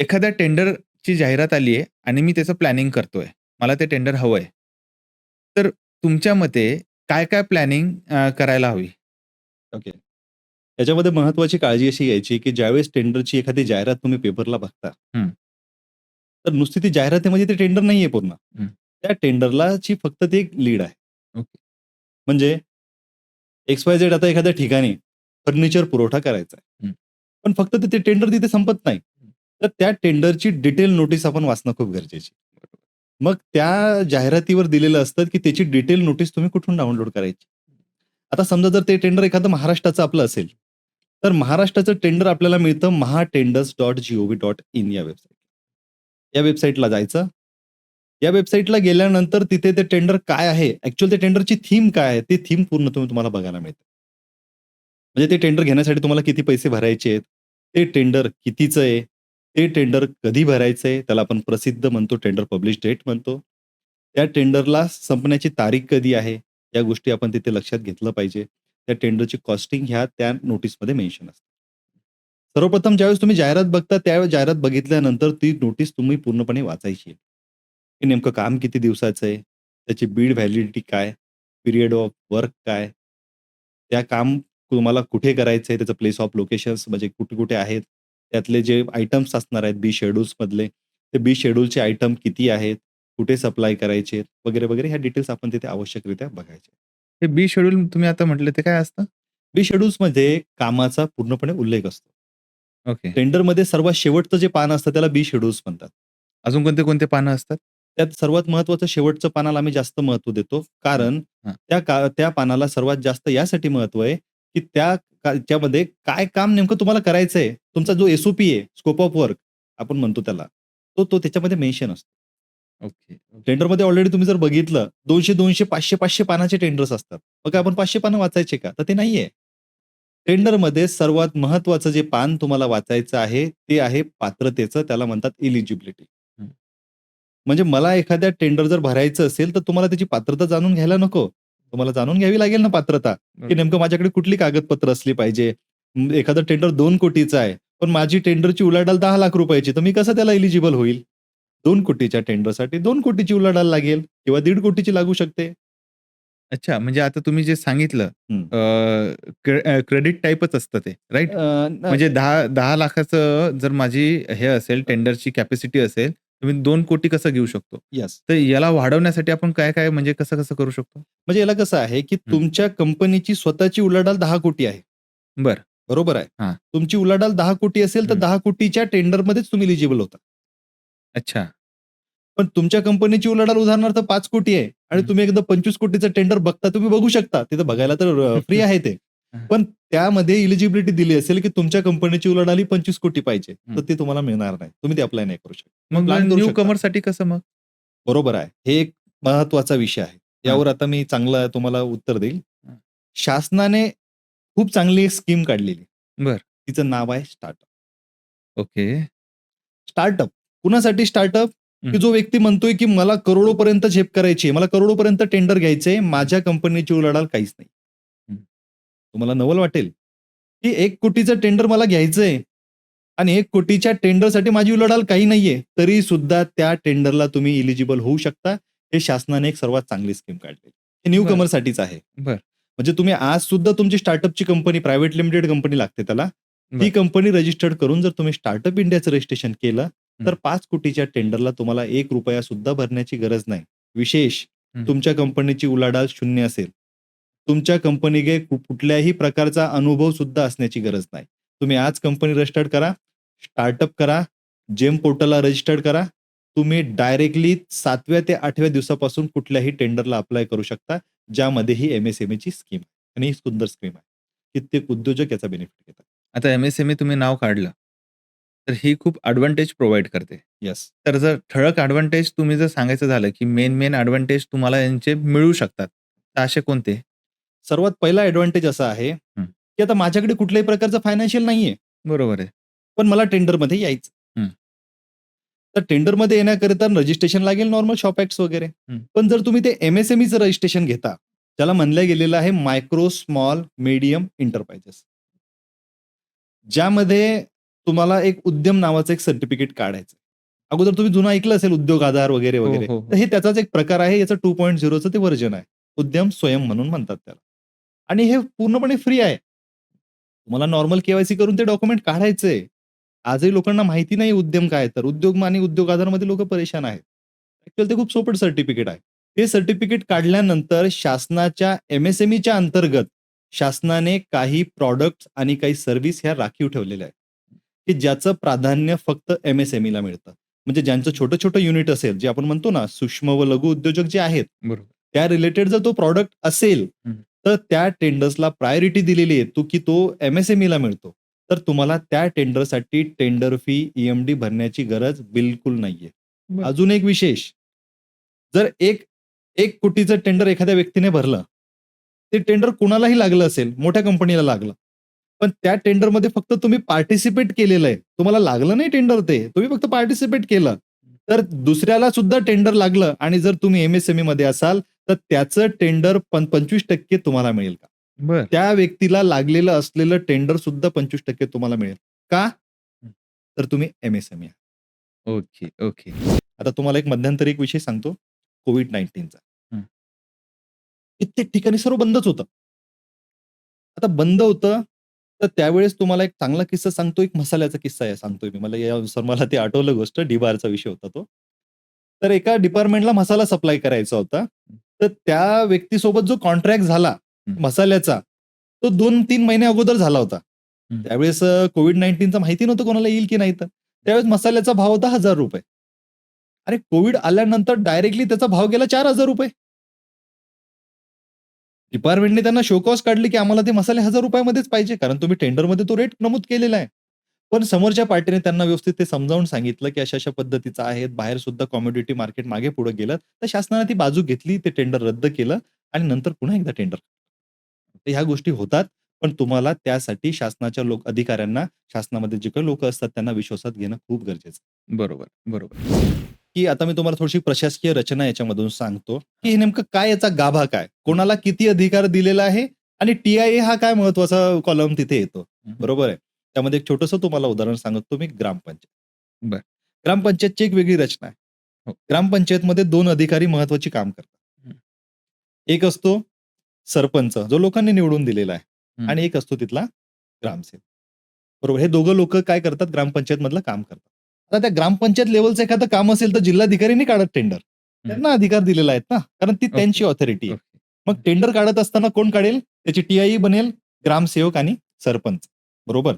एखाद्या टेंडरची जाहिरात आली आहे आणि मी त्याचं प्लॅनिंग करतोय. मला ते टेंडर हवंय. तर तुमच्या मते काय-काय प्लॅनिंग अ, करायला हवी? ओके. याच्यामध्ये महत्त्वाची काळजी अशी घ्यायची, की ज्यावेळेस टेंडरची एखादी जाहिरात तुम्ही पेपरला बघता. तर नुसती ती जाहिरातीमध्ये ते टेंडर नाहीये पूर्ण. त्या टेंडरलाची फक्त ती एक लीड आहे. म्हणजे एक्स-वाय-झेड आता एखाद्या ठिकाणी फर्निचर पुरवठा करायचा आहे. पण फक्त ते टेंडर तिथे संपत नाही. तर त्या टेंडरची डिटेल नोटीस आपण वाचणं खूप गरजेची. मग त्या जाहिरातीवर दिलेलं असतं, की त्याची डिटेल नोटीस तुम्ही कुठून डाउनलोड करायची. आता समजा जर ते टेंडर एखादं महाराष्ट्राचं आपलं असेल, तर महाराष्ट्राचं टेंडर आपल्याला मिळतं mahaTenders.gov.in या वेबसाईट. या वेबसाईटला जायचं. या वेबसाईटला गेल्यानंतर तिथे ते टेंडर काय आहे, ऍक्च्युअल ते टेंडरची थीम काय आहे, ते थीम पूर्ण तुम्ही तुम्हाला बघायला मिळतं. म्हणजे ते टेंडर घेण्यासाठी तुम्हाला किती पैसे भरायचे आहेत, ते टेंडर कितीचं आहे, ते टेंडर कधी भरायचं आहे, त्याला आपण प्रसिद्ध म्हणतो, टेंडर पब्लिश डेट म्हणतो. त्या टेंडरला संपण्याची तारीख कधी आहे, या गोष्टी आपण तिथे लक्षात घेतलं पाहिजे. त्या टेंडरची कॉस्टिंग ह्या त्या नोटीसमध्ये मेन्शन असते. सर्वप्रथम ज्यावेळेस तुम्ही जाहिरात बघता, त्यावेळेस जाहिरात बघितल्यानंतर ती नोटीस तुम्ही पूर्णपणे वाचायची की नेमकं काम किती दिवसाचं आहे, त्याची बीड व्हॅलिडिटी काय, पिरियड ऑफ वर्क काय, त्या काम तुम्हाला कुठे करायचं आहे, त्याचं प्लेस ऑफ लोकेशन्स म्हणजे कुठे-कुठे आहेत, त्यातले जे आयटम्स असणार आहेत बी शेड्यूल्समधले, ते बी शेड्यूलचे आयटम किती आहेत, कुठे सप्लाय करायचे वगैरे, वगैरे ह्या डिटेल्स आपण तिथे आवश्यकरित्या बघायच्या. हे बी शेड्यूल तुम्ही आता म्हटलं ते काय असतं? बी शेड्यूल्समध्ये कामाचा पूर्णपणे उल्लेख असतो. ओके. टेंडरमध्ये सर्वात शेवटचं जे पान असतं त्याला बी शेड्यूल्स म्हणतात. अजून कोणते-कोणते पानं असतात? त्यात सर्वात महत्त्वाचं शेवटचं पानाला आम्ही जास्त महत्त्व देतो. कारण. त्या का त्या पानाला सर्वात जास्त यासाठी महत्त्व आहे, की त्या त्याच्यामध्ये काय काम नेमकं तुम्हाला करायचंय, तुमचा जो एस-ओ-पी आहे, स्कोप ऑफ वर्क आपण म्हणतो त्याला, तो तो त्याच्यामध्ये मेन्शन असतो. ओके. टेंडरमध्ये ऑलरेडी तुम्ही जर बघितलं 200-200, 500-500 पानाचे टेंडर्स असतात. मग काय आपण 500 पानं वाचायचे का? तर ते नाहीये. टेंडरमध्ये सर्वात महत्त्वाचं जे पान तुम्हाला वाचायचं आहे, ते आहे पात्रतेचं, त्याला म्हणतात एलिजिबिलिटी. म्हणजे मला एखाद्या टेंडर जर भरायचं असेल, तर तुम्हाला त्याची पात्रता जाणून घ्यायला नको. तुम्हाला जाणून घ्यावी लागेल ना पात्रता, की. नेमकं माझ्याकडे कुठली कागदपत्र असली पाहिजे. एखादं टेंडर 2 कोटीचं आहे, पण माझी टेंडरची उलाढाल 10 लाख रुपयाची, तर मी कसं त्याला एलिजिबल होईल? 2 कोटीच्या टेंडरसाठी 2 कोटीची उलाढाल लागेल किंवा 1.5 कोटीची लागू शकते. अच्छा, म्हणजे आता तुम्ही जे सांगितलं क्रेडिट टाइपच असतं ते, न म्हणजे 10 10 लाखाचं जर माझी हे असेल टेंडरची कॅपॅसिटी असेल, 2 कोटी कसं घेऊ शकतो? येस. तर याला वाढवण्यासाठी आपण काय-काय म्हणजे कसं-कसं करू शकतो? म्हणजे याला कसं आहे, की. तुमच्या कंपनीची स्वतःची उलाढाल 10 कोटी आहे. बरं. बरोबर आहे. हां. तुमची उलाढाल 10 कोटी असेल, तर हं. 10 कोटीच्या टेंडरमध्येच तुम्ही एलिजिबल होता. अच्छा. पण तुमच्या कंपनीची उलाढाल उदाहरणार्थ 5 कोटी आहे आणि. तुम्ही एकदा 25 कोटीचं टेंडर बघता, तुम्ही बघू शकता. तिथं बघायला तर फ्री आहे ते. पण त्यामध्ये एलिजिबिलिटी दिली असेल, की तुमच्या कंपनीची उलाढाल 25 कोटी पाहिजे, तर. ते तुम्हाला मिळणार नाही. तुम्ही ते अप्लाय नाही करू शकत. मग न्यू. कमरसाठी कसं मग? बरोबर आहे. हे एक महत्त्वाचा विषय आहे. यावर आता मी चांगलं तुम्हाला उत्तर देईल. शासनाने खूप चांगली एक स्कीम काढलेली. बरं. तिचं नाव आहे स्टार्टअप. ओके. स्टार्टअप. कुणासाठी स्टार्टअप? की जो व्यक्ती म्हणतोय, की मला करोडोपर्यंत झेप करायची. मला करोडोपर्यंत टेंडर घ्यायचंय. माझ्या कंपनीची उलाढाल काहीच नाही. तुम्हाला नवल वाटेल, की 1 कोटीचं टेंडर मला घ्यायचंय आणि 1 कोटीच्या टेंडरसाठी माझी उलाढाल काही नाहीये. तरी सुद्धा त्या टेंडरला तुम्ही एलिजिबल होऊ शकता. हे शासनाने एक सर्वात चांगली स्कीम काढली. हे न्यू. कमरसाठीच आहे. बरं. म्हणजे तुम्ही आज सुद्धा तुमची स्टार्टअपची कंपनी प्रायव्हेट लिमिटेड कंपनी लागते त्याला. ती. कंपनी रजिस्टर्ड करून जर तुम्ही स्टार्टअप इंडियाचं रजिस्ट्रेशन केलं, तर. 5 कोटीच्या टेंडरला तुम्हाला ₹1 सुद्धा भरण्याची गरज नाही. विशेष. तुमच्या कंपनीची उलाढाल 0 असेल. तुमच्या कंपनीकडे कुठल्याही प्रकारचा अनुभव सुद्धा असण्याची गरज नाही. तुम्ही आज कंपनी रजिस्टर्ड करा, स्टार्टअप करा, जेम पोर्टलला रजिस्टर्ड करा. तुम्ही डायरेक्टली 7व्या ते 8व्या दिवसापासून कुठल्याही टेंडरला अप्लाय करू शकता, ज्यामध्ये ही एम-एस-एम-ईची स्कीम आहे आणि ही सुंदर स्कीम आहे. कित्येक उद्योजक याचा बेनिफिट घेतात. आता एम-एस-एम-ई तुम्ही नाव काढलं. तर ही खूप एडव्हांटेज प्रोव्हाईड करते. येस. तर जर ठळक एडव्हांटेज तुम्ही जर सांगायचं झालं, की मेन, मेन एडव्हांटेज तुम्हाला यांचे मिळू शकतात. तर असे कोणते? सर्वात पहिला एडव्हांटेज असा आहे. की आता माझ्याकडे कुठल्याही प्रकारचं फायनान्शियल नाहीये. बरोबर आहे. पण मला टेंडरमध्ये यायचं. हं. तर टेंडरमध्ये येण्याकरिता रजिस्ट्रेशन लागेल नॉर्मल शॉप ॲक्ट्स वगैरे. पण जर तुम्ही ते एम-एस-एम-ईचं रजिस्ट्रेशन घेता, त्याला म्हणलं गेलेलं आहे मायक्रो, स्मॉल, मीडियम एंटरप्राइजेस. ज्यामध्ये तुम्हाला एक उद्यम नावाचं एक सर्टिफिकेट काढायचं अगोदर तुम्ही जुनं ऐकलं असेल उद्योग आधार वगैरे हो, वगैरे हो, हो. तर हे त्याचाच एक प्रकार आहे याचं टू पॉईंट झिरोचं ते व्हर्जन आहे उद्यम स्वयं म्हणून म्हणतात त्याला आणि हे पूर्णपणे फ्री आहे. तुम्हाला नॉर्मल केवायसी करून ते डॉक्युमेंट काढायचंय. आजही लोकांना माहिती नाही उद्यम काय तर. उद्योग आणि उद्योग आधारमध्ये लोक परेशान आहेत. ऍक्च्युअल ते खूप सोपं सर्टिफिकेट आहे. हे सर्टिफिकेट काढल्यानंतर शासनाच्या एमएसएमईच्या अंतर्गत शासनाने काही प्रॉडक्ट आणि काही सर्व्हिस ह्या राखीव ठेवलेल्या आहेत. की ज्याचं प्राधान्य फक्त एमएसएमईला मिळतं. म्हणजे ज्यांचं छोटं छोटं युनिट असेल जे आपण म्हणतो ना सूक्ष्म व लघु उद्योजक जे आहेत त्या रिलेटेड जर तो प्रॉडक्ट असेल. तर त्या टेंडर्सला प्रायोरिटी दिलेली आहे. तो की तो एमएसएमईला मिळतो. तर तुम्हाला त्या टेंडरसाठी टेंडर फी ईएमडी भरण्याची गरज बिलकुल नाहीये. अजून एक विशेष. जर एक एक कोटीचं टेंडर एखाद्या व्यक्तीने भरलं ते टेंडर कुणालाही लागलं असेल मोठ्या कंपनीला लागलं पण त्या टेंडरमध्ये फक्त तुम्ही पार्टिसिपेट केलेलं आहे. तुम्हाला लागलं नाही टेंडर ते. तुम्ही फक्त पार्टिसिपेट केलं. तर दुसऱ्याला सुद्धा टेंडर लागलं आणि जर तुम्ही एमएसएमई मध्ये असाल तर त्याचं टेंडर पंचवीस टक्के तुम्हाला मिळेल का? त्या व्यक्तीला लागलेलं असलेलं टेंडर सुद्धा पंचवीस टक्के तुम्हाला मिळेल. का? तर तुम्ही एमएसएमई ओके ओके. आता तुम्हाला एक मध्यंतरी एक विषय सांगतो. कोविड नाईन्टीनचा. कित्येक ठिकाणी सर्व बंदच होतं. आता बंद होतं तर त्यावेळेस तुम्हाला एक चांगला किस्सा सांगतो. एक मसाल्याचा किस्सा आहे सांगतोय मी. मला यानुसार मला ते आठवलं गोष्ट. डिबारचा विषय होता तो. तर एका डिपार्टमेंटला मसाला सप्लाय करायचा होता. तर त्या व्यक्तीसोबत जो कॉन्ट्रॅक्ट झाला. मसाल्याचा तो दोन तीन महिने अगोदर झाला होता. त्यावेळेस कोविड नाईन्टीनचा माहिती नव्हतं कोणाला येईल की नाही तर. त्यावेळेस मसाल्याचा भाव होता हजार रुपये. अरे कोविड आल्यानंतर डायरेक्टली त्याचा भाव गेला चार हजार रुपये. डिपार्टमेंटने त्यांना शोकॉस काढले की आम्हाला ते मसाले हजार रुपयामध्येच पाहिजे कारण तुम्ही टेंडरमध्ये तो रेट नमूद केलेला आहे. पण समोरच्या पार्टीने त्यांना व्यवस्थित ते समजावून सांगितलं की अशा अशा पद्धतीचं आहे बाहेर सुद्धा कॉमोडिटी मार्केट मागे पुढे गेलं. तर शासनाने ती बाजू घेतली ते टेंडर रद्द केलं आणि नंतर पुन्हा एकदा टेंडर तर ह्या गोष्टी होतात पण तुम्हाला त्यासाठी शासनाच्या लोक अधिकाऱ्यांना शासनामध्ये जे काही लोक असतात त्यांना विश्वासात घेणं खूप गरजेचं आहे. बरोबर बरोबर. की आता मी तुम्हाला थोडीशी प्रशासकीय रचना याच्यामधून सांगतो की हे नेमकं काय याचा गाभा काय? कोणाला किती अधिकार दिलेला आहे? आणि टीआयए हा काय महत्त्वाचा कॉलम तिथे येतो. बरोबर आहे? त्यामध्ये एक छोटंसं तुम्हाला उदाहरण सांगतो मी ग्रामपंचायत. बर. ग्रामपंचायतची एक वेगळी रचना आहे. हो. ग्रामपंचायतमध्ये दोन अधिकारी महत्वाची काम करतात. एक असतो सरपंच जो लोकांनी निवडून दिलेला आहे. आणि एक असतो तिथला ग्रामसेवक. बरोबर? हे दोघं लोक काय करतात? ग्रामपंचायत मधलं काम करतात. आता त्या ग्रामपंचायत लेवलचं एखादं काम असेल तर जिल्हाधिकाऱ्यांनी काढत टेंडर. त्यांना अधिकार दिलेला आहेत ना? कारण ती त्यांची ऑथॉरिटी आहे. मग टेंडर काढत असताना कोण काढेल? त्याची टीआई बनेल ग्रामसेवक आणि सरपंच. बरोबर?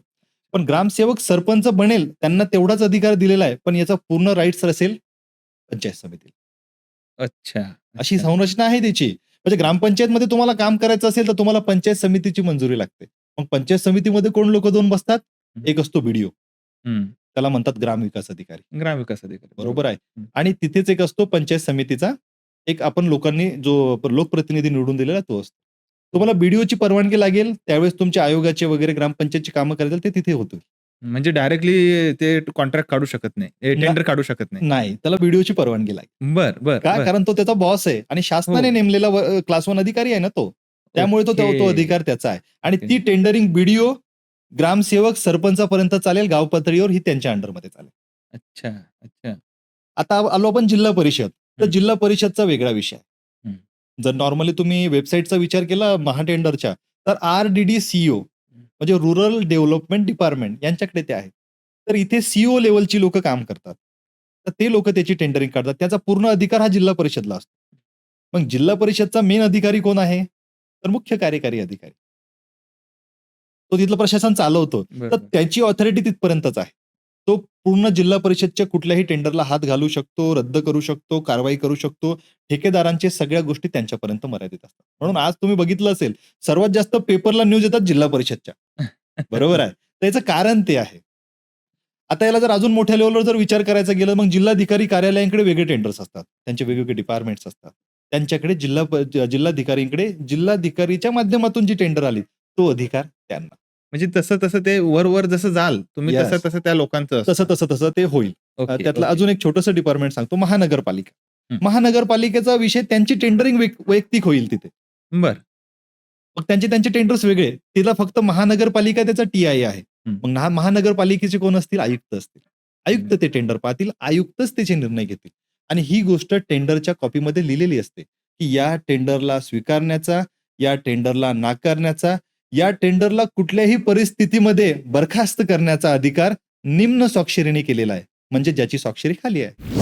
पण ग्रामसेवक सरपंच बनेल त्यांना तेवढाच अधिकार दिलेला आहे पण याचा पूर्ण राईट्स असेल पंचायत समितीला अच्छा अशी. संरचना आहे त्याची. म्हणजे ग्रामपंचायतमध्ये तुम्हाला काम करायचं असेल तर तुम्हाला पंचायत समितीची मंजुरी लागते. मग पंचायत समितीमध्ये कोण लोक दोन बसतात. एक असतो बीडीओ. त्याला म्हणतात ग्रामविकास अधिकारी. ग्रामविकास अधिकारी बरोबर. आहे. आणि तिथेच एक असतो पंचायत समितीचा एक आपण लोकांनी जो लोकप्रतिनिधी निवडून दिलेला तो असतो. तुम्हाला बीडीओची परवानगी लागेल त्यावेळेस तुमच्या आयोगाचे वगैरे ग्रामपंचायतची कामं करायचं ते तिथे होतील म्हणजे डायरेक्टली ते कॉन्ट्रॅक्ट काढू शकत नाही टेंडर काढू शकत नाही नाही त्याला बीडीओची परवानगी लागेल बर बर का. कारण तो त्याचा बॉस आहे आणि शासनाने हो. नेमलेला क्लास वन अधिकारी आहे ना तो त्यामुळे तो तो अधिकार त्याचा आहे आणि. ती टेंडरिंग बीडीओ ग्रामसेवक सरपंचापर्यंत चालेल गाव पातळीवर ही त्यांच्या अंडरमध्ये चालेल अच्छा अच्छा आता आलो आपण जिल्हा परिषद तर. जिल्हा परिषदचा वेगळा विषय आहे. जर नॉर्मली तुम्ही वेबसाईटचा विचार केला महाटेंडरच्या तर आर डी डी सीओ म्हणजे रुरल डेव्हलपमेंट डिपार्टमेंट यांच्याकडे ते आहे तर इथे सीओ लेवलची लोक काम करतात. तर ते लोक त्याची टेंडरिंग काढतात. त्याचा पूर्ण अधिकार हा जिल्हा परिषदला असतो. मग जिल्हा परिषदचा मेन अधिकारी कोण आहे? तर मुख्य कार्यकारी अधिकारी. तो तिथलं प्रशासन चालवतो. तर. त्याची ऑथॉरिटी तिथपर्यंतच आहे. तो पूर्ण जिल्हा परिषदच्या कुठल्याही टेंडरला हात घालू शकतो रद्द करू शकतो कारवाई करू शकतो. ठेकेदारांचे सगळ्या गोष्टी त्यांच्यापर्यंत मर्यादित असतात. म्हणून आज तुम्ही बघितलं असेल सर्वात जास्त पेपरला न्यूज येतात जिल्हा परिषदच्या. बरोबर आहे. त्याचं कारण ते आहे. आता याला जर अजून मोठ्या लेवलवर जर विचार करायचा गेलं मग जिल्हाधिकारी कार्यालयांकडे वेगळे टेंडर्स असतात. त्यांचे वेगवेगळे डिपार्टमेंट्स असतात. त्यांच्याकडे जिल्हा जिल्हाधिकारींकडे जिल्हाधिकारीच्या माध्यमातून जी टेंडर आली तो अधिकार त्यांना. म्हणजे तसं तसं ते वर वर जसं जाल तुम्ही Yes. तसं तसं त्या लोकांचं असतं. तसं तसं तसं ते होईल ओके, त्यातलं ओके. अजून एक छोटंसं डिपार्टमेंट सांगतो महानगरपालिका. महानगरपालिकेचा विषय त्यांची टेंडरिंग वैयक्तिक होईल तिथे बर मग त्यांचे त्यांचे टेंडर्स वेगळे तिला फक्त महानगरपालिका त्याचा टीआय आहे हं. मग ना महानगरपालिकेचे कोण असतील आयुक्त असतील आयुक्त. ते टेंडर पाहतील आयुक्तच त्याचे निर्णय घेतील आणि ही गोष्ट टेंडरच्या कॉपीमध्ये लिहिलेली असते की या टेंडरला स्वीकारण्याचा या टेंडरला नाकारण्याचा या टेंडरला कुठल्याही परिस्थितीमध्ये बरखास्त करण्याचा अधिकार निम्न स्वाक्षरीने केलेला आहे. म्हणजे ज्याची स्वाक्षरी खाली आहे.